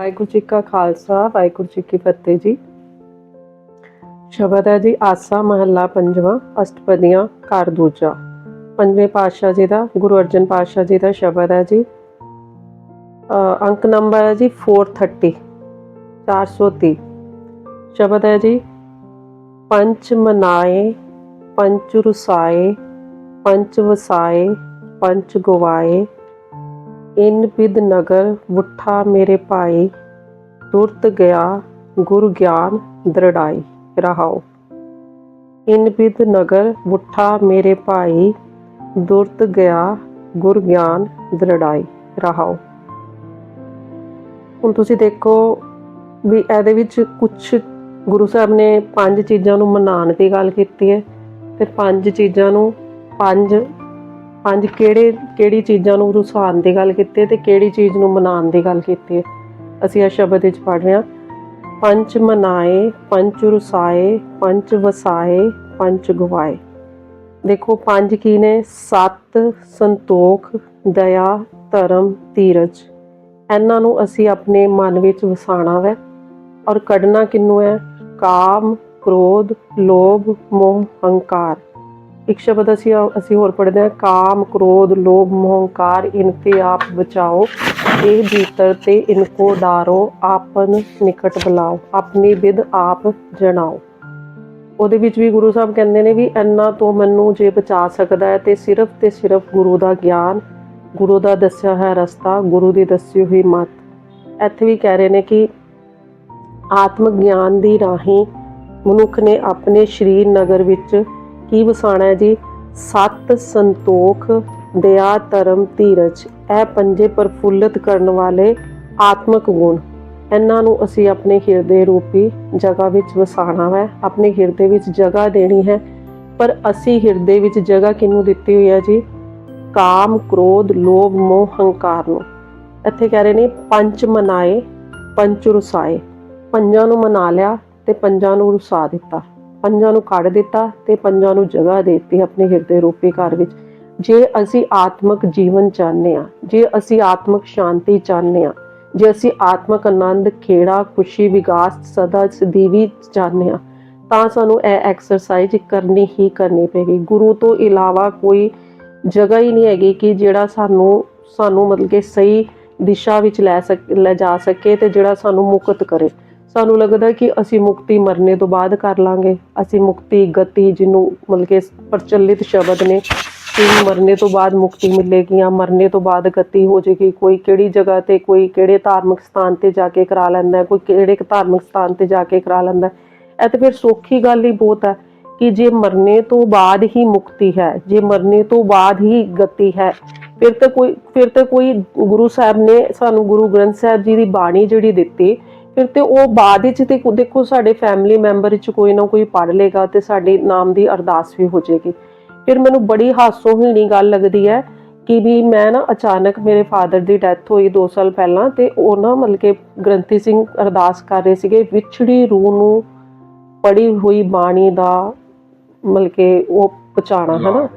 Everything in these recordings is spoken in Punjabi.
ਵਾਹਿਗੁਰੂ ਜੀ ਕਾ ਖਾਲਸਾ ਵਾਹਿਗੁਰੂ ਜੀ ਕੀ ਫਤਿਹ ਜੀ। ਸ਼ਬਦ ਹੈ ਜੀ ਆਸਾ ਮਹੱਲਾ ਪੰਜਵਾਂ ਅਸ਼ਟਪਦੀਆਂ ਘਰ ਦੂਜਾ। ਪੰਜਵੇਂ ਪਾਤਸ਼ਾਹ ਜੀ ਦਾ ਗੁਰੂ ਅਰਜਨ ਪਾਤਸ਼ਾਹ ਜੀ ਦਾ ਸ਼ਬਦ ਹੈ ਜੀ। ਅ, ਅੰਕ ਨੰਬਰ ਹੈ ਜੀ 430 430 ਸ਼ਬਦ ਹੈ ਜੀ ਪੰਚ ਮਨਾਏ ਪੰਚ ਰੁਸਾਏ ਪੰਚ ਵਸਾਏ ਪੰਚ ਗਵਾਏ ਇਨ ਬਿਦ ਨਗਰ ਵੁੱਠਾ ਮੇਰੇ ਭਾਈ ਦੁਰਤ ਗਿਆ ਗੁਰ ਗਿਆਨ ਦ੍ਰਿੜਾਈ ਰਹਾਓ। ਇਨ ਬਿਦ ਨਗਰ ਵੁੱਠਾ ਮੇਰੇ ਭਾਈ ਦੁਰਤ ਗਿਆ ਗੁਰ ਗਿਆਨ ਦ੍ਰਿੜਾਈ ਰਹਾਓ। ਹੁਣ ਤੁਸੀਂ ਦੇਖੋ ਵੀ ਇਹਦੇ ਵਿੱਚ ਕੁਝ ਗੁਰੂ ਸਾਹਿਬ ਨੇ ਪੰਜ ਚੀਜ਼ਾਂ ਨੂੰ ਮਨਾਉਣ ਦੀ ਗੱਲ ਕੀਤੀ ਹੈ ਤੇ ਪੰਜ ਚੀਜ਼ਾਂ ਨੂੰ ਪੰਜ ਪੰਜ ਕਿਹੜੇ, ਕਿਹੜੀ ਚੀਜ਼ਾਂ ਨੂੰ ਰੁਸਾਉਣ ਦੀ ਗੱਲ ਕੀਤੀ ਹੈ ਤੇ ਕਿਹੜੀ ਚੀਜ਼ ਨੂੰ ਮਨਾਉਣ ਦੀ ਗੱਲ ਕੀਤੀ ਹੈ? ਅਸੀਂ ਇਹ ਸ਼ਬਦ ਵਿੱਚ ਪੜ੍ਹ ਰਹੇ ਹਾਂ। ਪੰਚ ਮਨਾਏ ਪੰਚ ਰੁਸਾਏ ਪੰਚ ਵਸਾਏ ਪੰਚ ਗਵਾਏ। ਦੇਖੋ, ਪੰਜ ਕੀ ਨੇ? ਸਤ, ਸੰਤੋਖ, ਦਇਆ, ਧਰਮ, ਧੀਰਜ। ਇਹਨਾਂ ਨੂੰ ਅਸੀਂ ਆਪਣੇ ਮਨ ਵਿੱਚ ਵਸਾਣਾ ਹੈ ਔਰ ਕੱਢਣਾ ਕਿੰਨੂੰ ਹੈ? ਕਾਮ, ਕ੍ਰੋਧ, ਲੋਭ, ਮੋਹ, ਹੰਕਾਰ। ਇੱਕ ਸ਼ਬਦ ਅਸੀਂ ਅਸੀਂ ਹੋਰ ਪੜ੍ਹਦੇ ਹਾਂ, ਕਾਮ, ਕ੍ਰੋਧ, ਲੋਭ, ਮੋਹ ਇਨਤੇ ਆਪ ਬਚਾਓ, ਇਹ ਭੀਤਰ ਤੇ ਇਨਕੋ ਡਾਰੋ, ਆਪਨ ਨਿਕਟ ਬੁਲਾਓ, ਆਪਣੀ ਵਿਦ ਆਪ ਜਣਾਓ। ਉਹਦੇ ਵਿੱਚ ਵੀ ਗੁਰੂ ਸਾਹਿਬ ਕਹਿੰਦੇ ਨੇ ਵੀ ਇੰਨਾ ਤੋਂ ਮੈਨੂੰ ਜੇ ਬਚਾ ਸਕਦਾ ਹੈ ਤੇ ਸਿਰਫ ਤੇ ਸਿਰਫ ਗੁਰੂ ਦਾ ਗਿਆਨ, ਗੁਰੂ ਦਾ ਦੱਸਿਆ ਹੋਇਆ ਰਸਤਾ, ਗੁਰੂ ਦੀ ਦੱਸੀ ਹੋਈ ਮੱਤ। ਇੱਥੇ ਵੀ ਕਹਿ ਰਹੇ ਨੇ ਕਿ ਆਤਮ ਗਿਆਨ ਦੀ ਰਾਹੀਂ ਮਨੁੱਖ ਨੇ ਆਪਣੇ ਸ਼ਰੀਰ ਨਗਰ ਵਿੱਚ ਕੀ ਵਸਾਣਾ ਹੈ ਜੀ? ਸਤ ਸੰਤੋਖ ਦਇਆ ਧਰਮ ਧੀਰਜ, ਇਹ ਪੰਜੇ ਪ੍ਰਫੁੱਲਤ ਕਰਨ ਵਾਲੇ ਆਤਮਕ ਗੁਣ। ਇਹਨਾਂ ਨੂੰ ਅਸੀਂ ਆਪਣੇ ਹਿਰਦੇ ਰੂਪੀ ਜਗ੍ਹਾ ਵਿੱਚ ਵਸਾਣਾ ਹੈ। ਆਪਣੇ ਹਿਰਦੇ ਵਿੱਚ ਜਗ੍ਹਾ ਦੇਣੀ ਹੈ। ਪਰ ਅਸੀਂ ਹਿਰਦੇ ਵਿੱਚ ਜਗ੍ਹਾ ਕਿਹਨੂੰ ਦਿੱਤੀ ਹੋਈ ਹੈ ਜੀ? ਕਾਮ, ਕ੍ਰੋਧ, ਲੋਭ, ਮੋਹ, ਹੰਕਾਰ ਨੂੰ। ਇੱਥੇ ਕਹਿ ਰਹੇ ਨੇ, ਪੰਜ ਮਨਾਏ ਪੰਚ ਰੁਸਾਏ। ਪੰਜਾਂ ਨੂੰ ਮਨਾ ਲਿਆ ਤੇ ਪੰਜਾਂ ਨੂੰ ਰੁਸਾ ਦਿੱਤਾ। ਪੰਜਾਂ ਨੂੰ ਕੱਢ ਦਿੱਤਾ ਤੇ ਪੰਜਾਂ ਨੂੰ ਜਗ੍ਹਾ ਦੇ ਦਿੱਤੀ ਆਪਣੇ ਹਿਰਦੇ ਰੂਪੀ ਘਰ ਵਿੱਚ। ਜੇ ਅਸੀਂ ਆਤਮਿਕ ਜੀਵਨ ਚਾਹੁੰਦੇ ਆ ਜੇ ਅਸੀਂ ਆਤਮਿਕ ਸ਼ਾਂਤੀ ਚਾਹੁੰਦੇ ਆ ਜੇ ਅਸੀਂ ਆਤਮਿਕ ਆਨੰਦ, ਖੇੜਾ, ਖੁਸ਼ੀ, ਵਿਕਾਸ ਸਦਾ ਸਦੀਵੀ ਚਾਹੁੰਦੇ ਆ ਤਾਂ ਸਾਨੂੰ ਇਹ ਐਕਸਰਸਾਈਜ਼ ਕਰਨੀ ਹੀ ਕਰਨੀ ਪਏਗੀ। ਗੁਰੂ ਤੋਂ ਇਲਾਵਾ ਕੋਈ ਜਗ੍ਹਾ ਹੀ ਨਹੀਂ ਹੈਗੀ ਕਿ ਜਿਹੜਾ ਸਾਨੂੰ ਸਾਨੂੰ ਮਤਲਬ ਕਿ ਸਹੀ ਦਿਸ਼ਾ ਵਿੱਚ ਲੈ ਸਕ, ਲੈ ਜਾ ਸਕੇ ਤੇ ਜਿਹੜਾ ਸਾਨੂੰ ਮੁਕਤ ਕਰੇ। ਸਾਨੂੰ ਲੱਗਦਾ ਕਿ ਅਸੀਂ ਮੁਕਤੀ ਮਰਨੇ ਤੋਂ ਬਾਅਦ ਕਰ ਲਾਂਗੇ। ਅਸੀਂ ਮੁਕਤੀ ਗਤੀ ਜਿਹਨੂੰ ਮਤਲਬ ਕਿ ਪ੍ਰਚਲਿਤ ਸ਼ਬਦ ਨੇ, ਕਿ ਮਰਨੇ ਤੋਂ ਬਾਅਦ ਮੁਕਤੀ ਮਿਲੇਗੀ ਜਾਂ ਮਰਨੇ ਤੋਂ ਬਾਅਦ ਗਤੀ ਹੋ ਜਾਏਗੀ। ਕੋਈ ਕਿਹੜੀ ਜਗ੍ਹਾ ਤੇ, ਕੋਈ ਕਿਹੜੇ ਧਾਰਮਿਕ ਸਥਾਨ ਤੇ ਜਾ ਕੇ ਕਰਾ ਲੈਂਦਾ ਕੋਈ ਕਿਹੜੇ ਧਾਰਮਿਕ ਸਥਾਨ ਤੇ ਜਾ ਕੇ ਕਰਾ ਲੈਂਦਾ ਇਹ ਤਾਂ ਫਿਰ ਸੌਖੀ ਗੱਲ ਹੀ ਬਹੁਤ ਹੈ ਕਿ ਜੇ ਮਰਨੇ ਤੋਂ ਬਾਅਦ ਹੀ ਮੁਕਤੀ ਹੈ, ਜੇ ਮਰਨੇ ਤੋਂ ਬਾਅਦ ਹੀ ਗਤੀ ਹੈ, ਫਿਰ ਤਾਂ ਕੋਈ, ਫਿਰ ਤਾਂ ਕੋਈ ਗੁਰੂ ਸਾਹਿਬ ਨੇ ਸਾਨੂੰ ਗੁਰੂ ਗ੍ਰੰਥ ਸਾਹਿਬ ਜੀ ਦੀ ਬਾਣੀ ਜਿਹੜੀ ਦਿੱਤੀ ਫਿਰ ਤੇ ਉਹ ਬਾਅਦ ਵਿੱਚ ਤੇ ਦੇਖੋ ਸਾਡੇ ਫੈਮਿਲੀ ਮੈਂਬਰ ਵਿੱਚ ਕੋਈ ਨਾ ਕੋਈ ਪੜ ਲੇਗਾ ਤੇ ਸਾਡੇ ਨਾਮ ਦੀ ਅਰਦਾਸ ਵੀ ਹੋ ਜਾਏਗੀ। ਫਿਰ ਮੈਨੂੰ ਬੜੀ ਹਾਸੋਹੀਣੀ ਗੱਲ ਲੱਗਦੀ ਹੈ ਕਿ ਵੀ ਮੈਂ ਨਾ ਅਚਾਨਕ ਮੇਰੇ ਫਾਦਰ ਦੀ ਡੈਥ ਹੋਈ 2 ਸਾਲ ਪਹਿਲਾਂ ਤੇ ਉਹ ਨਾ ਮਤਲਬ ਕਿ ਗ੍ਰੰਥੀ ਸਿੰਘ ਅਰਦਾਸ ਕਰ ਰਹੇ ਸੀਗੇ ਵਿਛੜੀ ਰੂਹ ਨੂੰ ਪੜੀ ਹੋਈ ਬਾਣੀ ਦਾ ਮਤਲਬ ਕਿ ਉਹ ਪਹੁੰਚਾਣਾ ਹੈ ਨਾ?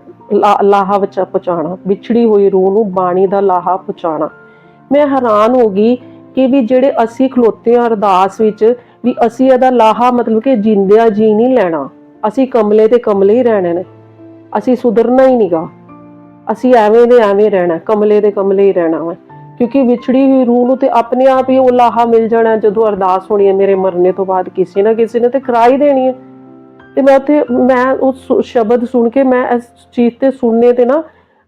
ਲਾਹਾ। ਵਿੱਚ ਪਹੁੰਚਾਣਾ ਵਿਛੜੀ ਹੋਈ ਰੂਹ ਨੂੰ ਬਾਣੀ ਦਾ ਲਾਹਾ ਪਹੁੰਚਾਣਾ ਮੈਂ ਹੈਰਾਨ ਹੋ ਗਈ ਕਿ ਵੀ ਜਿਹੜੇ ਅਸੀਂ ਖਲੋਤੇ ਆ ਅਰਦਾਸ ਵਿੱਚ, ਵੀ ਅਸੀਂ ਇਹਦਾ ਲਾਹਾ ਮਤਲਬ ਕਿ ਜਿੰਦਿਆਂ ਜੀ ਨਹੀਂ ਲੈਣਾ। ਅਸੀਂ ਕਮਲੇ ਤੇ ਕਮਲੇ ਹੀ ਰਹਿਣੇ ਨੇ। ਅਸੀਂ ਸੁਧਰਨਾ ਹੀ ਨਹੀਂਗਾ ਅਸੀਂ ਐਵੇਂ ਦੇ ਐਵੇਂ ਰਹਿਣਾ, ਕਮਲੇ ਦੇ ਕਮਲੇ ਹੀ ਰਹਿਣਾ ਵਾ। ਕਿਉਂਕਿ ਵਿਛੜੀ ਹੋਈ ਰੂਹ ਨੂੰ ਤੇ ਆਪਣੇ ਆਪ ਹੀ ਉਹ ਲਾਹਾ ਮਿਲ ਜਾਣਾ ਜਦੋਂ ਅਰਦਾਸ ਹੋਣੀ ਹੈ ਮੇਰੇ ਮਰਨੇ ਤੋਂ ਬਾਅਦ ਕਿਸੇ ਨਾ ਕਿਸੇ ਨੇ ਤੇ ਕਰਾ ਦੇਣੀ ਹੈ। ਤੇ ਮੈਂ ਉੱਥੇ, ਮੈਂ ਉਹ ਸ਼ਬਦ ਸੁਣ ਕੇ ਮੈਂ ਇਸ ਚੀਜ਼ ਤੇ ਸੁਣਨੇ ਤੇ ਨਾ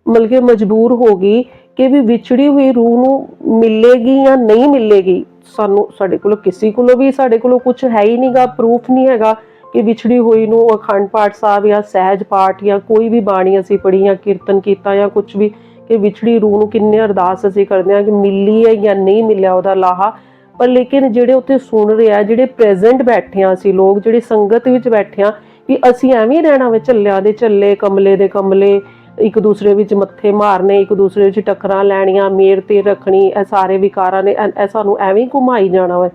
ਮਤਲਬ ਕਿ ਮਜਬੂਰ ਹੋ ਗਈ ਕਿ ਵੀ ਵਿਛੜੀ ਹੋਈ ਰੂਹ ਨੂੰ ਮਿਲੇਗੀ ਜਾਂ ਨਹੀਂ ਮਿਲੇਗੀ, ਸਾਨੂੰ ਸਾਡੇ ਕੋਲ ਕਿਸੇ ਕੋਲੋਂ ਵੀ ਸਾਡੇ ਕੋਲੋਂ ਕੁਝ ਹੈ ਹੀ ਨਹੀਂਗਾ ਪ੍ਰੂਫ ਨਹੀਂ ਹੈਗਾ ਕਿ ਵਿਛੜੀ ਹੋਈ ਨੂੰ ਅਖੰਡ ਪਾਠ ਸਾਹਿਬ ਜਾਂ ਸਹਿਜ ਪਾਠ ਜਾਂ ਕੋਈ ਵੀ ਬਾਣੀ ਅਸੀਂ ਪੜ੍ਹੀ ਜਾਂ ਕੀਰਤਨ ਕੀਤਾ ਜਾਂ ਕੁਝ ਵੀ, ਕਿ ਵਿਛੜੀ ਰੂਹ ਨੂੰ ਕਿੰਨੇ ਅਰਦਾਸ ਅਸੀਂ ਕਰਦੇ ਹਾਂ ਕਿ ਮਿਲੀ ਹੈ ਜਾਂ ਨਹੀਂ ਮਿਲਿਆ ਉਹਦਾ ਲਾਹਾ। ਪਰ ਲੇਕਿਨ ਜਿਹੜੇ ਉੱਥੇ ਸੁਣ ਰਹੇ ਆ, ਜਿਹੜੇ ਪ੍ਰੈਜ਼ੈਂਟ ਬੈਠੇ ਆ ਅਸੀਂ ਲੋਕ, ਜਿਹੜੇ ਸੰਗਤ ਵਿੱਚ ਬੈਠੇ ਆ, ਵੀ ਅਸੀਂ ਐਵੇਂ ਰਹਿਣਾ ਵੇ ਝੱਲਿਆਂ ਦੇ ਝੱਲੇ ਕਮਲੇ ਦੇ ਕਮਲੇ ਇੱਕ ਦੂਸਰੇ ਵਿੱਚ ਮੱਥੇ ਮਾਰਨੇ, ਇੱਕ ਦੂਸਰੇ ਵਿੱਚ ਟੱਕਰਾਂ ਲੈਣੀਆਂ, ਮੇਰ ਤੇ ਰੱਖਣੀ, ਇਹ ਸਾਰੇ ਵਿਕਾਰਾਂ ਨੇ, ਇਹ ਸਾਨੂੰ ਐਵੇਂ ਘੁਮਾਈ ਜਾਣਾ ਵਾ।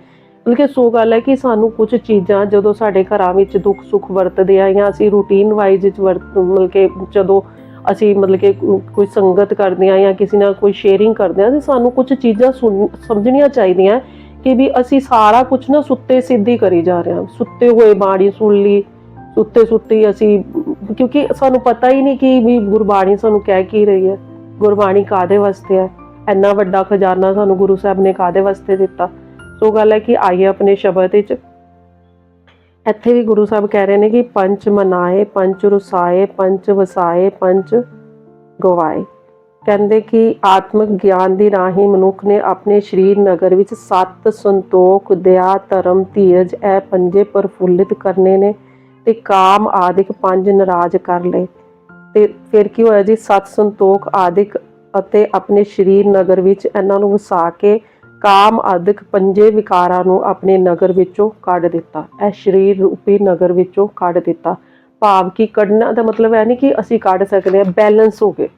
ਮਤਲਬ ਸੋ ਗੱਲ ਹੈ ਕਿ ਸਾਨੂੰ ਕੁਝ ਚੀਜ਼ਾਂ ਜਦੋਂ ਸਾਡੇ ਘਰਾਂ ਵਿੱਚ ਦੁੱਖ ਸੁੱਖ ਵਰਤਦੇ ਆ ਜਾਂ ਅਸੀਂ ਰੂਟੀਨ ਵਾਈਜ਼ ਵਿੱਚ ਵਰਤ ਮਤਲਬ ਜਦੋਂ ਅਸੀਂ ਮਤਲਬ ਕਿ ਕੋਈ ਸੰਗਤ ਕਰਦੇ ਆ ਜਾਂ ਕਿਸੇ ਨਾਲ ਕੋਈ ਸ਼ੇਅਰਿੰਗ ਕਰਦੇ ਆ, ਤੇ ਸਾਨੂੰ ਕੁਝ ਚੀਜ਼ਾਂ ਸੁਣ- ਸਮਝਣੀਆਂ ਚਾਹੀਦੀਆਂ ਕਿ ਵੀ ਅਸੀਂ ਸਾਰਾ ਕੁਝ ਨਾ ਸੁੱਤੇ ਸਿੱਧੀ ਕਰੀ ਜਾ ਰਹੇ ਹਾਂ। ਸੁੱਤੇ ਹੋਏ ਬਾਣੀ ਸੁਣ ਲਈ, ਸੁੱਤੇ ਸੁੱਤੇ ਅਸੀਂ ਕਿਉਂਕਿ ਸਾਨੂੰ ਪਤਾ ਹੀ ਨਹੀਂ ਕਿ ਵੀ ਗੁਰਬਾਣੀ ਸਾਨੂੰ ਕਹਿ ਕੀ ਰਹੀ ਹੈ। ਗੁਰਬਾਣੀ ਕਾਦੇ ਵਾਸਤੇ ਹੈ? ਇੰਨਾ ਵੱਡਾ ਖਜ਼ਾਨਾ ਸਾਨੂੰ ਗੁਰੂ ਸਾਹਿਬ ਨੇ ਕਾਦੇ ਵਾਸਤੇ ਦਿੱਤਾ? ਸੋ ਗੱਲ ਹੈ ਕਿ ਆਈਏ ਆਪਣੇ ਸ਼ਬਦ ਵਿੱਚ। ਇੱਥੇ ਵੀ ਗੁਰੂ ਸਾਹਿਬ ਕਹਿ ਰਹੇ ਨੇ ਕਿ ਪੰਚ ਮਨਾਏ, ਪੰਚ ਰੁਸਾਏ, ਪੰਚ ਵਸਾਏ, ਪੰਚ ਗਵਾਏ। ਕਹਿੰਦੇ ਕਿ ਆਤਮਿਕ ਗਿਆਨ ਦੀ ਰਾਹੀਂ ਮਨੁੱਖ ਨੇ ਆਪਣੇ ਸਰੀਰ ਨਗਰ ਵਿੱਚ ਸੱਤ ਸੰਤੋਖ, ਦਇਆ, ਧਰਮ, ਧੀਰਜ ਇਹ ਪੰਜੇ ਪ੍ਰਫੁੱਲਿਤ ਕਰਨੇ ਨੇ। ਤੇ ਕਾਮ ਆਦਿਕ ਪੰਜ ਨਾਰਾਜ਼ ਕਰ ਲਏ। ਤੇ ਫਿਰ ਕੀ ਹੋਇਆ ਜੀ? ਸਤ ਸੰਤੋਖ ਆਦਿਕ ਅਤੇ ਆਪਣੇ ਸਰੀਰ ਨਗਰ ਵਿੱਚ ਇਹਨਾਂ ਨੂੰ ਵਸਾ ਕੇ ਕਾਮ ਆਦਿਕ ਪੰਜੇ ਵਿਕਾਰਾਂ ਨੂੰ ਆਪਣੇ ਨਗਰ ਵਿੱਚੋਂ ਕੱਢ ਦਿੱਤਾ। ਇਹ ਸਰੀਰ ਰੂਪੀ ਨਗਰ ਵਿੱਚੋਂ ਕੱਢ ਦਿੱਤਾ। ਭਾਵ ਕਿ ਕੱਢਣਾ ਦਾ ਮਤਲਬ ਹੈ ਨਹੀਂ ਕਿ ਅਸੀਂ ਕੱਢ ਸਕਦੇ ਹਾਂ, ਬੈਲੈਂਸ ਹੋ ਗਏ।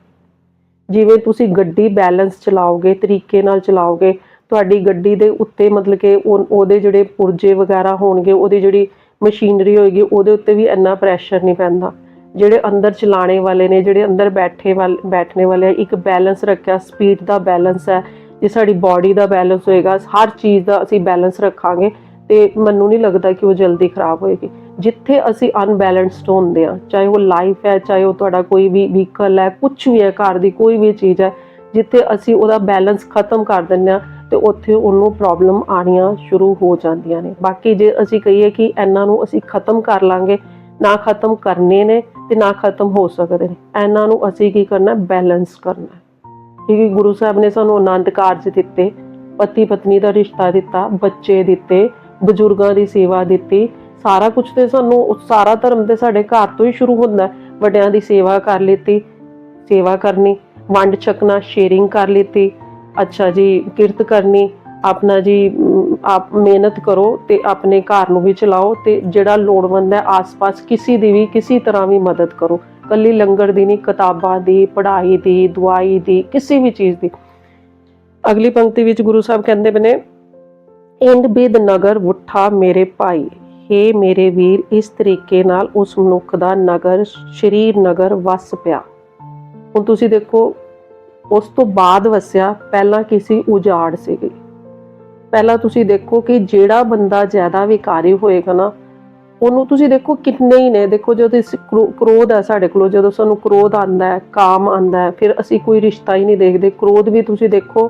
ਜਿਵੇਂ ਤੁਸੀਂ ਗੱਡੀ ਬੈਲੈਂਸ ਚਲਾਓਗੇ, ਤਰੀਕੇ ਨਾਲ ਚਲਾਓਗੇ, ਤੁਹਾਡੀ ਗੱਡੀ ਦੇ ਉੱਤੇ ਮਤਲਬ ਕਿ ਉਹ- ਉਹਦੇ ਜਿਹੜੇ ਪੁਰਜੇ ਵਗੈਰਾ ਹੋਣਗੇ, ਉਹਦੀ ਜਿਹੜੀ ਮਸ਼ੀਨਰੀ ਹੋਏਗੀ, ਉਹਦੇ ਉੱਤੇ ਵੀ ਇੰਨਾ ਪ੍ਰੈਸ਼ਰ ਨਹੀਂ ਪੈਂਦਾ। ਜਿਹੜੇ ਅੰਦਰ ਚਲਾਣੇ ਵਾਲੇ ਨੇ, ਜਿਹੜੇ ਅੰਦਰ ਬੈਠੇ ਵਾਲ, ਬੈਠਣੇ ਵਾਲੇ ਇੱਕ ਬੈਲੈਂਸ ਰੱਖਿਆ ਸਪੀਡ ਦਾ ਬੈਲੈਂਸ ਹੈ, ਜੇ ਸਾਡੀ ਬਾਡੀ ਦਾ ਬੈਲੈਂਸ ਹੋਏਗਾ, ਹਰ ਚੀਜ਼ ਦਾ ਅਸੀਂ ਬੈਲੈਂਸ ਰੱਖਾਂਗੇ, ਤੇ ਮੈਨੂੰ ਨਹੀਂ ਲੱਗਦਾ ਕਿ ਉਹ ਜਲਦੀ ਖਰਾਬ ਹੋਏਗੀ। ਜਿੱਥੇ ਅਸੀਂ ਅਨਬੈਲੈਂਸਡ ਹੁੰਦੇ ਆ ਚਾਹੇ ਉਹ ਲਾਈਫ ਹੈ, ਚਾਹੇ ਉਹ ਤੁਹਾਡਾ ਕੋਈ ਵੀ ਵਹੀਕਲ ਹੈ ਕੁਝ ਵੀ ਹੈ, ਘਰ ਦੀ ਕੋਈ ਵੀ ਚੀਜ਼ ਹੈ, ਜਿੱਥੇ ਅਸੀਂ ਉਹਦਾ ਬੈਲੈਂਸ ਖਤਮ ਕਰ ਦਿੰਦੇ ਆ ਤੇ ਉੱਥੇ ਉਹਨੂੰ ਪ੍ਰੋਬਲਮ ਆਣੀਆਂ ਸ਼ੁਰੂ ਹੋ ਜਾਂਦੀਆਂ ਨੇ। ਬਾਕੀ ਜੇ ਅਸੀਂ ਕਹੀਏ ਕਿ ਇਹਨਾਂ ਨੂੰ ਅਸੀਂ ਖਤਮ ਕਰ ਲਾਂਗੇ, ਨਾ ਖਤਮ ਕਰਨੇ ਨੇ ਤੇ ਨਾ ਖਤਮ ਹੋ ਸਕਦੇ ਨੇ। ਇਹਨਾਂ ਨੂੰ ਅਸੀਂ ਕੀ ਕਰਨਾ ਬੈਲੈਂਸ ਕਰਨਾ। ਹੈ। ਕਿਉਂਕਿ ਗੁਰੂ ਸਾਹਿਬ ਨੇ ਸਾਨੂੰ ਆਨੰਦ ਕਾਰਜ ਦਿੱਤੇ ਪਤੀ ਪਤਨੀ ਦਾ ਰਿਸ਼ਤਾ ਦਿੱਤਾ, ਬੱਚੇ ਦਿੱਤੇ, ਬਜ਼ੁਰਗਾਂ ਦੀ ਸੇਵਾ ਦਿੱਤੀ। ਸਾਰਾ ਕੁਝ ਤੇ ਸਾਨੂੰ, ਸਾਰਾ ਧਰਮ ਤੇ ਸਾਡੇ ਘਰ ਤੋਂ ਹੀ ਸ਼ੁਰੂ ਹੁੰਦਾ ਵੱਡਿਆਂ ਦੀ ਸੇਵਾ ਕਰ ਲਿੱਤੀ, ਸੇਵਾ ਕਰਨੀ। ਵੰਡ ਛਕਣਾ ਸ਼ੇਅਰਿੰਗ ਕਰ ਲਿੱਤੀ। ਅੱਛਾ ਜੀ, ਕਿਰਤ ਕਰਨੀ, ਆਪਣਾ ਜੀ ਆਪ ਮਿਹਨਤ ਕਰੋ ਤੇ ਆਪਣੇ ਘਰ ਨੂੰ ਵੀ ਚਲਾਓ ਤੇ ਜਿਹੜਾ ਲੋੜਵੰਦ ਹੈ ਆਸ-ਪਾਸ ਕਿਸੇ ਦੀ ਵੀ, ਕਿਸੇ ਤਰ੍ਹਾਂ ਵੀ ਮਦਦ ਕਰੋ। ਕੱਲੀ ਲੰਗਰ ਦੀ ਨਹੀਂ, ਕਿਤਾਬਾਂ ਦੀ, ਪੜ੍ਹਾਈ ਦੀ, ਦਵਾਈ ਦੀ, ਕਿਸੇ ਵੀ ਚੀਜ਼ ਦੀ। ਅਗਲੀ ਪੰਕਤੀ ਵਿੱਚ ਗੁਰੂ ਸਾਹਿਬ ਕਹਿੰਦੇ ਬਨੇ, ਇੰਦ ਬਿਦ ਨਗਰ ਉਠਾ ਮੇਰੇ ਭਾਈ। ਹੇ ਮੇਰੇ ਵੀਰ, ਇਸ ਤਰੀਕੇ ਨਾਲ ਉਸ ਮਨੁੱਖ ਦਾ ਨਗਰ, ਸ਼ਰੀਰ ਨਗਰ ਵਸ ਪਿਆ। ਹੁਣ ਤੁਸੀਂ ਦੇਖੋ ਉਸ ਤੋਂ ਬਾਅਦ ਵਸਿਆ, ਪਹਿਲਾਂ ਕਿਸੇ ਉਜਾੜ ਸੀਗੀ। ਪਹਿਲਾਂ ਤੁਸੀਂ ਦੇਖੋ ਕਿ ਜਿਹੜਾ ਬੰਦਾ ਜ਼ਿਆਦਾ ਵਿਕਾਰੀ ਹੋਏਗਾ ਨਾ, ਉਹਨੂੰ ਤੁਸੀਂ ਦੇਖੋ ਕਿੰਨੇ ਹੀ ਨੇ। ਦੇਖੋ ਜਦੋਂ ਇਸ ਕ੍ਰੋ- ਕ੍ਰੋਧ ਹੈ ਸਾਡੇ ਕੋਲ, ਜਦੋਂ ਸਾਨੂੰ ਕ੍ਰੋਧ ਆਂਦਾ ਹੈ, ਕਾਮ ਆਂਦਾ ਹੈ, ਫਿਰ ਅਸੀਂ ਕੋਈ ਰਿਸ਼ਤਾ ਹੀ ਨਹੀਂ ਦੇਖਦੇ। ਕ੍ਰੋਧ ਵੀ ਤੁਸੀਂ ਦੇਖੋ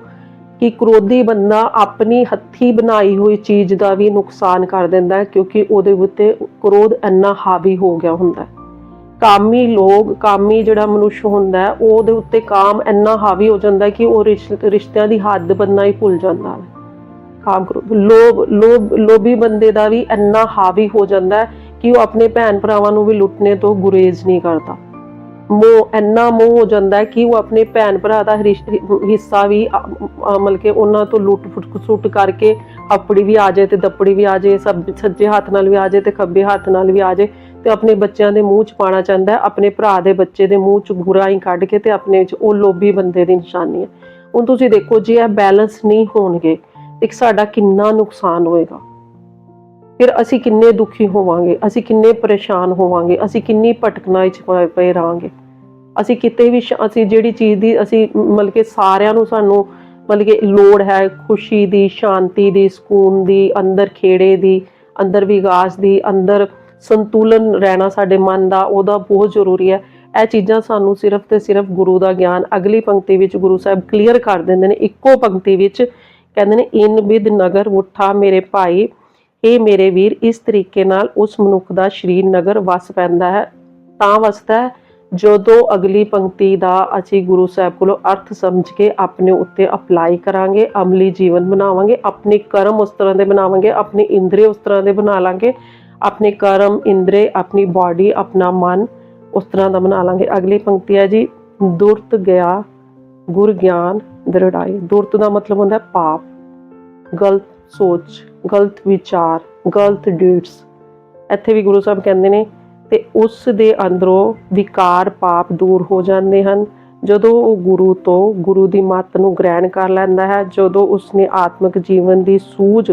ਕਿ ਕ੍ਰੋਧੀ ਬੰਦਾ ਆਪਣੀ ਹੱਥੀ ਬਣਾਈ ਹੋਈ ਚੀਜ਼ ਦਾ ਵੀ ਨੁਕਸਾਨ ਕਰ ਦਿੰਦਾ ਹੈ, ਕਿਉਂਕਿ ਉਹਦੇ ਉੱਤੇ ਕ੍ਰੋਧ ਇੰਨਾ ਹਾਵੀ ਹੋ ਗਿਆ ਹੁੰਦਾ ਹੈ। ਕਾਮੀ ਲੋਕ, ਕਾਮੀ ਜਿਹੜਾ ਮਨੁੱਖ ਹੁੰਦਾ ਹੈ ਉਹਦੇ ਉੱਤੇ ਕਾਮ ਇੰਨਾ ਹਾਵੀ ਹੋ ਜਾਂਦਾ ਕਿ ਉਹ ਰਿਸ਼ਤਿਆਂ ਦੀ ਹੱਦ ਬੰਨਾ ਹੀ ਭੁੱਲ ਜਾਂਦਾ ਹੈ। ਕਾਮ ਕਰੋ, ਲੋਭ ਲੋਭ, ਲੋਭੀ ਬੰਦੇ ਦਾ ਵੀ ਇੰਨਾ ਹਾਵੀ ਹੋ ਜਾਂਦਾ ਕਿ ਉਹ ਆਪਣੇ ਭੈਣ ਭਰਾਵਾਂ ਨੂੰ ਵੀ ਲੁੱਟਣੇ ਤੋਂ ਗੁਰੇਜ਼ ਨਹੀਂ ਕਰਦਾ। ਮੋਹ, ਇੰਨਾ ਮੋਹ ਹੋ ਜਾਂਦਾ ਕਿ ਉਹ ਆਪਣੇ ਭੈਣ ਭਰਾ ਦਾ ਹਿੱਸਾ ਵੀ, ਅ- ਅ- ਮਤਲਬ ਕਿ ਉਹਨਾਂ ਤੋਂ ਲੁੱਟ ਫੁੱਟ ਸੁੱਟ ਕਰਕੇ ਆਪਣੀ ਵੀ ਆ ਜਾਏ ਤੇ ਦੱਪੜੀ ਵੀ ਆ ਜਾਏ, ਸਭ ਸੱਜੇ ਹੱਥ ਨਾਲ ਵੀ ਆ ਜਾਏ ਤੇ ਖੱਬੇ ਹੱਥ ਨਾਲ ਵੀ ਆ ਜਾਏ ਤੇ ਆਪਣੇ ਬੱਚਿਆਂ ਦੇ ਮੂੰਹ 'ਚ ਪਾਣਾ ਚਾਹੁੰਦਾ ਹੈ, ਆਪਣੇ ਭਰਾ ਦੇ ਬੱਚੇ ਦੇ ਮੂੰਹ 'ਚ ਬੁਰਾ ਹੀ ਕੱਢ ਕੇ ਤੇ ਆਪਣੇ 'ਚ ਉਹ ਲੋਭੀ ਬੰਦੇ ਦੀ ਨਿਸ਼ਾਨੀ ਹੈ। ਹੁਣ ਤੁਸੀਂ ਦੇਖੋ ਜੇ ਇਹ ਬੈਲੈਂਸ ਨਹੀਂ ਹੋਣਗੇ, ਇੱਕ ਸਾਡਾ ਕਿੰਨਾ ਨੁਕਸਾਨ ਹੋਏਗਾ। ਫਿਰ ਅਸੀਂ ਕਿੰਨੇ ਦੁਖੀ ਹੋਵਾਂਗੇ, ਅਸੀਂ ਕਿੰਨੇ ਪਰੇਸ਼ਾਨ ਹੋਵਾਂਗੇ, ਅਸੀਂ ਕਿੰਨੀ ਭਟਕਣਾ ਵਿੱਚ ਪਏ- ਰਹਾਂਗੇ। ਅਸੀਂ ਕਿਤੇ ਵੀ ਅਸੀਂ ਜਿਹੜੀ ਚੀਜ਼ ਦੀ ਅਸੀਂ ਮਤਲਬ ਕਿ ਸਾਰਿਆਂ ਨੂੰ ਸਾਨੂੰ ਮਤਲਬ ਕਿ ਲੋੜ ਹੈ, ਖੁਸ਼ੀ ਦੀ, ਸ਼ਾਂਤੀ ਦੀ, ਸਕੂਨ ਦੀ, ਅੰਦਰ ਖੇੜੇ ਦੀ, ਅੰਦਰ ਵਿਕਾਸ ਦੀ, ਅੰਦਰ ਸੰਤੁਲਨ ਰਹਿਣਾ ਸਾਡੇ ਮਨ ਦਾ, ਉਹਦਾ ਬਹੁਤ ਜ਼ਰੂਰੀ ਹੈ। ਇਹ ਚੀਜ਼ਾਂ ਸਾਨੂੰ ਸਿਰਫ ਤੇ ਸਿਰਫ ਗੁਰੂ ਦਾ ਗਿਆਨ, ਅਗਲੀ ਪੰਕਤੀ ਵਿੱਚ ਗੁਰੂ ਸਾਹਿਬ ਕਲੀਅਰ ਕਰ ਦਿੰਦੇ ਨੇ, ਇੱਕੋ ਪੰਕਤੀ ਵਿੱਚ ਕਹਿੰਦੇ ਨੇ, ਇਨ ਬਿਦ ਨਗਰ ਉਠਾ ਮੇਰੇ ਭਾਈ ਇਹ ਮੇਰੇ ਵੀਰ। ਇਸ ਤਰੀਕੇ ਨਾਲ ਉਸ ਮਨੁੱਖ ਦਾ ਸਰੀਰ ਨਗਰ ਵਸ ਪੈਂਦਾ ਹੈ। ਤਾਂ ਵਸਦਾ ਹੈ ਜਦੋਂ ਅਗਲੀ ਪੰਕਤੀ ਦਾ ਅਸੀਂ ਗੁਰੂ ਸਾਹਿਬ ਕੋਲੋਂ ਅਰਥ ਸਮਝ ਕੇ ਆਪਣੇ ਉੱਤੇ ਅਪਲਾਈ ਕਰਾਂਗੇ, ਅਮਲੀ ਜੀਵਨ ਬਣਾਵਾਂਗੇ, ਆਪਣੇ ਕਰਮ ਉਸ ਤਰ੍ਹਾਂ ਦੇ ਬਣਾਵਾਂਗੇ, ਆਪਣੇ ਇੰਦਰੀ ਉਸ ਤਰ੍ਹਾਂ ਦੇ ਬਣਾ ਲਾਂਗੇ। ਆਪਣੇ ਕਰਮ, ਇੰਦਰੇ, ਆਪਣੀ ਬਾਡੀ ਆਪਣਾ ਮਨ, ਉਸ ਤਰ੍ਹਾਂ ਦਾ ਬਣਾ ਲਾਂਗੇ। ਅਗਲੀ ਪੰਕਤੀ ਹੈ ਜੀ, ਦੁਰਤ ਗਿਆ ਗੁਰ ਗਿਆਨ ਦ੍ਰਿੜਾਈ। ਦੁਰਤ ਦਾ ਮਤਲਬ ਹੁੰਦਾ ਹੈ ਪਾਪ, ਗਲਤ ਸੋਚ, ਗਲਤ ਵਿਚਾਰ, ਗਲਤ ਡੀਡਸ ਇੱਥੇ ਵੀ ਗੁਰੂ ਸਾਹਿਬ ਕਹਿੰਦੇ ਨੇ, ਤੇ ਉਸ ਦੇ ਅੰਦਰੋਂ ਵਿਕਾਰ, ਪਾਪ ਦੂਰ ਹੋ ਜਾਂਦੇ ਹਨ। ਜਦੋਂ ਉਹ ਗੁਰੂ ਤੋਂ ਗੁਰੂ ਦੀ ਮੱਤ ਨੂੰ ਗ੍ਰਹਿਣ ਕਰ ਲੈਂਦਾ ਹੈ, ਜਦੋਂ ਉਸਨੇ ਆਤਮਿਕ ਜੀਵਨ ਦੀ ਸੂਝ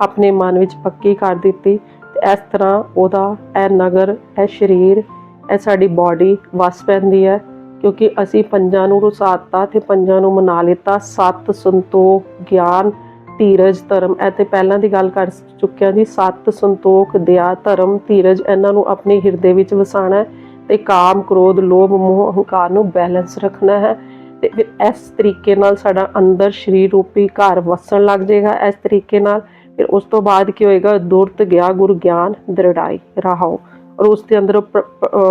ਆਪਣੇ ਮਨ ਵਿੱਚ ਪੱਕੀ ਕਰ ਦਿੱਤੀ ਇਸ ਤਰ੍ਹਾਂ ਉਹਦਾ ਇਹ ਨਗਰ, ਇਹ ਸਰੀਰ, ਇਹ ਸਾਡੀ ਬਾਡੀ ਵਸ ਪੈਂਦੀ ਹੈ ਕਿਉਂਕਿ ਅਸੀਂ ਪੰਜਾਂ ਨੂੰ ਰੁਸਾਤਾ ਤੇ ਪੰਜਾਂ ਨੂੰ ਮਨਾ ਲਿੱਤਾ। ਸਤ ਸੰਤੋਖ ਗਿਆਨ, ਧੀਰਜ, ਧਰਮ। ਇਹ ਤੇ ਪਹਿਲਾਂ ਦੀ ਗੱਲ ਕਰ ਚੁੱਕਿਆ ਜੀ। ਸਤ ਸੰਤੋਖ, ਦਇਆ, ਧਰਮ, ਧੀਰਜ ਇਹਨਾਂ ਨੂੰ ਆਪਣੇ ਹਿਰਦੇ ਵਿੱਚ ਵਸਾਣਾ ਹੈ ਤੇ ਕਾਮ, ਕ੍ਰੋਧ, ਲੋਭ, ਮੋਹ ਹੰਕਾਰ ਨੂੰ ਬੈਲੈਂਸ ਰੱਖਣਾ ਹੈ ਤੇ ਫਿਰ ਇਸ ਤਰੀਕੇ ਨਾਲ ਸਾਡਾ ਅੰਦਰ ਸ਼ਰੀਰ ਰੂਪੀ ਘਰ ਵਸਣ ਲੱਗ ਜਾਏਗਾ। ਇਸ ਤਰੀਕੇ ਨਾਲ ਫਿਰ ਉਸ ਤੋਂ ਬਾਅਦ ਕੀ ਹੋਏਗਾ? ਦੁਰਤ ਗਿਆ ਗੁਰ ਗਿਆਨ ਦ੍ਰਿੜਾਈ, ਰਹਾਓ। ਔਰ ਉਸ ਦੇ ਅੰਦਰ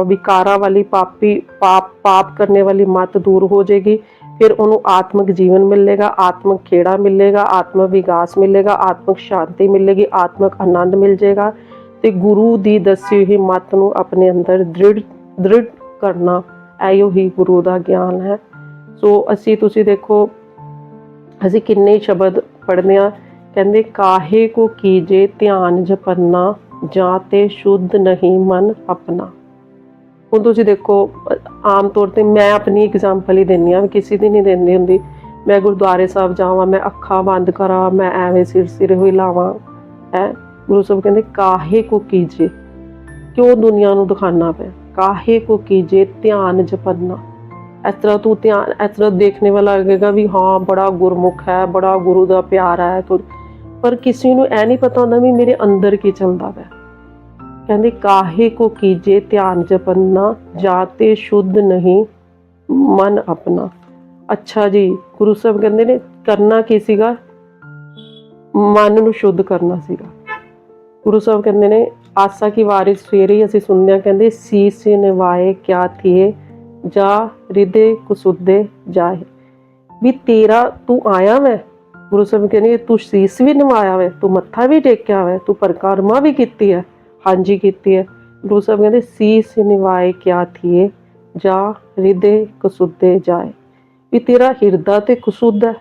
ਵਿਕਾਰਾਂ ਵਾਲੀ ਪਾਪੀ, ਪਾਪ ਪਾਪ ਕਰਨੇ ਵਾਲੀ ਮਤ ਦੂਰ ਹੋ ਜਾਏਗੀ। ਫਿਰ ਉਹਨੂੰ ਆਤਮਿਕ ਜੀਵਨ ਮਿਲੇਗਾ, ਆਤਮਿਕ ਖੇੜਾ ਮਿਲੇਗਾ, ਆਤਮਿਕ ਵਿਕਾਸ ਮਿਲੇਗਾ, ਆਤਮਿਕ ਸ਼ਾਂਤੀ ਮਿਲੇਗੀ, ਆਤਮਿਕ ਆਨੰਦ ਮਿਲ ਜਾਏਗਾ। ਤੇ ਗੁਰੂ ਦੀ ਦੱਸੀ ਹੋਈ ਮਤ ਨੂੰ ਆਪਣੇ ਅੰਦਰ ਦ੍ਰਿੜ ਦ੍ਰਿੜ ਕਰਨਾ ਐਯੋ ਹੀ ਗੁਰੂ ਦਾ ਗਿਆਨ ਹੈ। ਸੋ ਅਸੀਂ ਤੁਸੀਂ ਦੇਖੋ, ਅਸੀਂ ਕਿੰਨੇ ਸ਼ਬਦ ਪੜ੍ਹਦੇ ਆ ਕਹਿੰਦੇ, ਕਾਹੇ ਕੋ ਕੀਜੇ ਧਿਆਨ ਜਪੰਨਾ, ਜਾਂ ਤੇ ਸ਼ੁੱਧ ਨਹੀਂ ਮਨ ਆਪਣਾ? ਹੁਣ ਤੁਸੀਂ ਦੇਖੋ, ਆਮ ਤੌਰ ਤੇ ਮੈਂ ਆਪਣੀ ਐਗਜ਼ਾਮਪਲ ਹੀ ਦਿੰਨੀ ਆ ਵੀ ਕਿਸੇ ਦੀ ਨਹੀਂ ਦਿੰਦੀ ਹੁੰਦੀ। ਮੈਂ ਗੁਰਦੁਆਰੇ ਸਾਹਿਬ ਜਾਵਾਂ, ਮੈਂ ਅੱਖਾਂ ਬੰਦ ਕਰਾਂ, ਮੈਂ ਐਵੇਂ ਸਿਰ ਸਿਰ ਹੋਈ ਲਾਵਾਂ, ਹੈ? ਗੁਰੂ ਸਾਹਿਬ ਕਹਿੰਦੇ, ਕਾਹੇ ਕੋ ਕੀਜੇ? ਕਿਉਂ ਦੁਨੀਆ ਨੂੰ ਦਿਖਾਣਾ ਪਿਆ? ਕਾਹੇ ਕੋ ਕੀਜੇ ਧਿਆਨ ਜਪੰਨਾ? ਇਸ ਤਰ੍ਹਾਂ ਤੂੰ ਧਿਆਨ, ਇਸ ਤਰ੍ਹਾਂ ਦੇਖਣੇ ਵਾਲਾ ਲੱਗੇਗਾ ਵੀ ਹਾਂ, ਬੜਾ ਗੁਰਮੁਖ ਹੈ, ਬੜਾ ਗੁਰੂ ਦਾ ਪਿਆਰ ਹੈ, ਤੂੰ- ਪਰ ਕਿਸੇ ਨੂੰ ਐ ਨਹੀਂ ਪਤਾ ਹੁੰਦਾ ਵੀ ਮੇਰੇ ਅੰਦਰ ਕੀ ਚੱਲਦਾ ਪਿਆ ਕਹਿੰਦੇ ਕਾਹੇ ਕੋ ਕੀਜੇ ਧਿਆਨ ਜਪੰਨਾ ਜਾਤੇ ਸ਼ੁੱਧ ਨਹੀਂ ਮਨ ਆਪਣਾ ਅੱਛਾ ਜੀ ਗੁਰੂ ਸਾਹਿਬ ਕਹਿੰਦੇ ਨੇ ਕਰਨਾ ਕੀ ਸੀਗਾ ਮਨ ਨੂੰ ਸ਼ੁੱਧ ਕਰਨਾ ਸੀਗਾ ਗੁਰੂ ਸਾਹਿਬ ਕਹਿੰਦੇ ਨੇ ਆਸਾ ਕੀ ਵਾਰਿਸ ਸਵੇਰੇ ਹੀ ਅਸੀਂ ਸੁਣਦੇ ਹਾਂ ਕਹਿੰਦੇ ਸੀਸ ਨਿਵਾਏ ਕਿਆ ਥੀਏ ਜਾ ਰਿਦੇ ਕੁਸੁੱਦੇ ਜਾਏ ਵੀ ਤੇਰਾ ਤੂੰ ਆਇਆ ਵੈ ਗੁਰੂ ਸਾਹਿਬ ਕਹਿੰਦੇ ਤੂੰ ਸੀਸ ਵੀ ਨਿਵਾਇਆ ਵੈ, ਤੂੰ ਮੱਥਾ ਵੀ ਟੇਕਿਆ ਵੈ, ਤੂੰ ਪਰਿਕਰਮਾ ਵੀ ਕੀਤੀ ਹੈ, ਹਾਂਜੀ ਕੀਤੀ ਹੈ। ਗੁਰੂ ਸਾਹਿਬ ਕਹਿੰਦੇ, ਸੀਸ ਨਿਵਾਏ ਕਿਆ ਥੀਏ, ਜਾ ਰਿਦੇ ਕੁਸੁੱਦੇ ਜਾਏ। ਵੀ ਤੇਰਾ ਹਿਰਦਾ ਤੇ ਕੁਸੁੱਧ ਹੈ,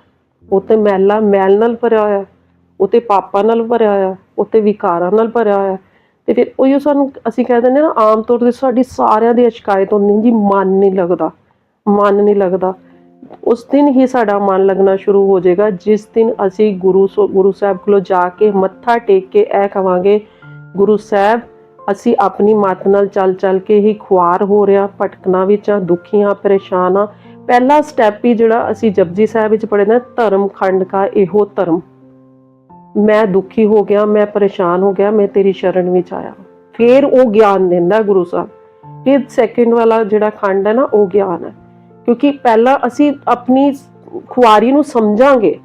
ਉਹ ਤੇ ਮੈਲਾ ਮੈਲ ਨਾਲ ਭਰਿਆ ਹੋਇਆ ਉਹ ਤੇ ਪਾਪਾਂ ਨਾਲ ਭਰਿਆ ਹੋਇਆ ਉਹ ਤੇ ਵਿਕਾਰਾਂ ਨਾਲ ਭਰਿਆ ਹੋਇਆ ਤੇ ਫਿਰ ਉਹੀ ਸਾਨੂੰ ਅਸੀਂ ਕਹਿ ਦਿੰਦੇ ਨਾ, ਆਮ ਤੌਰ ਤੇ ਸਾਡੀ ਸਾਰਿਆਂ ਦੀ ਸ਼ਿਕਾਇਤ ਹੁੰਦੀ ਜੀ, ਮਨ ਨਹੀਂ ਲੱਗਦਾ, ਮਨ ਨਹੀਂ ਲੱਗਦਾ। ਉਸ ਦਿਨ ਹੀ ਸਾਡਾ ਮਨ ਲੱਗਣਾ ਸ਼ੁਰੂ ਹੋ ਜਾਏਗਾ, ਜਿਸ ਦਿਨ ਅਸੀਂ ਗੁਰੂ ਸੋ- ਗੁਰੂ ਸਾਹਿਬ ਕੋਲੋਂ ਜਾ ਕੇ ਮੱਥਾ ਟੇਕ ਕੇ ਇਹ ਕਵਾਂਗੇ, ਗੁਰੂ ਸਾਹਿਬ, ਅਸੀਂ ਆਪਣੀ ਮੱਤ ਨਾਲ ਚੱਲ ਚੱਲ ਕੇ ਹੀ ਖੁਆਰ ਹੋ ਰਿਆ ਭਟਕਣਾ ਵਿੱਚ ਆ ਦੁਖੀਆਂ ਪਰੇਸ਼ਾਨ ਆ ਪਹਿਲਾ ਸਟੈਪ ਹੀ ਜਿਹੜਾ ਅਸੀਂ ਜਪਜੀ ਸਾਹਿਬ ਵਿੱਚ ਪੜ੍ਹੇ ਨਾ, ਧਰਮ ਖੰਡ ਕਾ ਇਹੋ ਧਰਮ। ਮੈਂ ਦੁਖੀ ਹੋ ਗਿਆ, ਮੈਂ ਪਰੇਸ਼ਾਨ ਹੋ ਗਿਆ, ਮੈਂ ਤੇਰੀ ਸ਼ਰਨ ਵਿੱਚ ਆਇਆ। ਫਿਰ ਉਹ ਗਿਆਨ ਦਿੰਦਾ ਗੁਰੂ ਸਾਹਿਬ। ਫਿਰ ਸੈਕਿੰਡ ਵਾਲਾ ਜਿਹੜਾ ਖੰਡ ਹੈ ਨਾ, ਉਹ ਗਿਆਨ ਹੈ। ਕਿਉਂਕਿ ਪਹਿਲਾਂ ਅਸੀਂ ਆਪਣੀ ਖੁਆਰੀ ਨੂੰ ਸਮਝਾਂਗੇ।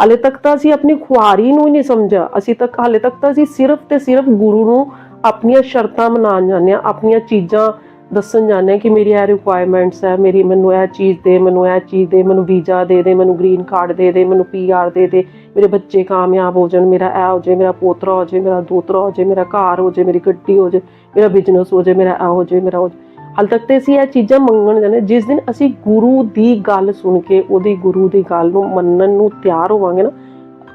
ਹਾਲੇ ਤੱਕ ਤਾਂ ਅਸੀਂ ਆਪਣੀ ਖੁਆਰੀ ਨੂੰ ਹੀ ਨਹੀਂ ਸਮਝਿਆ। ਅਸੀਂ ਤੱਕ, ਹਾਲੇ ਤੱਕ ਤਾਂ ਅਸੀਂ ਸਿਰਫ ਤੇ ਸਿਰਫ ਗੁਰੂ ਨੂੰ ਆਪਣੀਆਂ ਸ਼ਰਤਾਂ ਮਨਾਉਣ ਜਾਂਦੇ ਹਾਂ, ਆਪਣੀਆਂ ਚੀਜ਼ਾਂ ਦੱਸਣ ਜਾਂਦੇ ਹਾਂ ਕਿ ਮੇਰੀ ਇਹ ਰਿਕੁਆਇਰਮੈਂਟਸ ਹੈ, ਮੇਰੀ ਮੈਨੂੰ ਇਹ ਚੀਜ਼ ਦੇ, ਮੈਨੂੰ ਇਹ ਚੀਜ਼ ਦੇ, ਮੈਨੂੰ ਵੀਜ਼ਾ ਦੇ ਦੇ, ਮੈਨੂੰ ਗ੍ਰੀਨ ਕਾਰਡ ਦੇ ਦੇ, ਮੈਨੂੰ ਪੀਆਰ ਦੇ ਦੇ। ਮੇਰੇ ਬੱਚੇ ਕਾਮਯਾਬ ਹੋ ਜਾਣ, ਮੇਰਾ ਇਹ ਹੋ ਜਾਏ, ਮੇਰਾ ਪੋਤਰਾ ਹੋ ਜਾਏ, ਮੇਰਾ ਦੋਤਰਾ ਹੋ ਜਾਏ, ਮੇਰਾ ਘਰ ਹੋ ਜਾਏ, ਮੇਰੀ ਗੱਡੀ ਹੋ ਜਾਏ, ਮੇਰਾ ਬਿਜ਼ਨਸ ਹੋ ਜਾਏ, ਮੇਰਾ ਇਹ ਹੋ ਜਾਏ, ਮੇਰਾ ਹੋ ਜਾਏ। ਹਾਲ ਤੱਕ ਤੇ ਅਸੀਂ ਇਹ ਚੀਜ਼ਾਂ ਮੰਗਣ ਜਾਂਦੇ ਜਿਸ ਦਿਨ ਅਸੀਂ ਗੁਰੂ ਦੀ ਗੱਲ ਸੁਣ ਕੇ ਉਹਦੀ ਗੁਰੂ ਦੀ ਗੱਲ ਨੂੰ ਮੰਨਣ ਨੂੰ ਤਿਆਰ ਹੋਵਾਂਗੇ ਨਾ,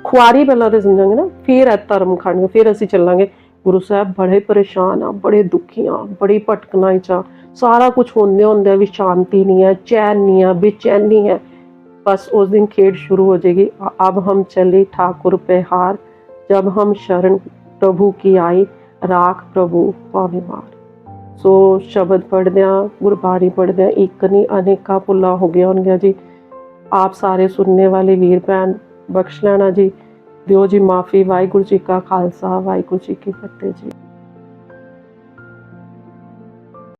ਖੁਆਰੀ ਪਹਿਲਾਂ ਤੇ ਸਮਝਾਂਗੇ ਨਾ, ਫਿਰ ਇਹ ਧਰਮ ਖਾਣਗੇ, ਫਿਰ ਅਸੀਂ ਚੱਲਾਂਗੇ। ਗੁਰੂ ਸਾਹਿਬ ਬੜੇ ਪਰੇਸ਼ਾਨ ਆ, ਬੜੇ ਦੁਖੀ ਆ, ਬੜੀ ਭਟਕਣਾ ਚ ਸਾਰਾ ਕੁਝ ਹੁੰਦੇ ਹੁੰਦੇ ਵੀ ਸ਼ਾਂਤੀ ਨਹੀਂ ਹੈ, ਚੈਨ ਨਹੀਂ ਹੈ, ਬੇਚੈਨੀ ਹੈ। ਬਸ ਉਸ ਦਿਨ ਖੇਡ ਸ਼ੁਰੂ ਹੋ ਜੇਗੀ ਅਬ ਹਮ ਚਲੇ ਠਾਕੁਰ ਪੇ ਹਾਰ ਜਬ ਹਮ ਸ਼ਰਨ ਪ੍ਰਭੂ ਕੀ ਆਈ, ਰਾਖ ਪ੍ਰਭੂ ਪਾਵੇ ਮਾਰ। ਸੋ ਸ਼ਬਦ ਪੜ੍ਹਦਿਆਂ, ਗੁਰਬਾਣੀ ਪੜ੍ਹਦਿਆਂ ਇੱਕ ਨਹੀਂ, ਅਨੇਕਾਂ ਭੁੱਲਾਂ ਹੋ ਗਈਆਂ ਹੋਣਗੀਆਂ ਜੀ। ਆਪ ਸਾਰੇ ਸੁਣਨੇ ਵਾਲੇ ਵੀਰ ਭੈਣ, ਬਖਸ਼ ਲੈਣਾ ਜੀ। ਦਿਓ ਜੀ ਮਾਫੀ, ਵਾਹਿਗੁਰੂ ਜੀ ਕਾ ਖਾਲਸਾ, ਵਾਹਿਗੁਰੂ ਜੀ ਕੀ ਫਤਿਹ ਜੀ।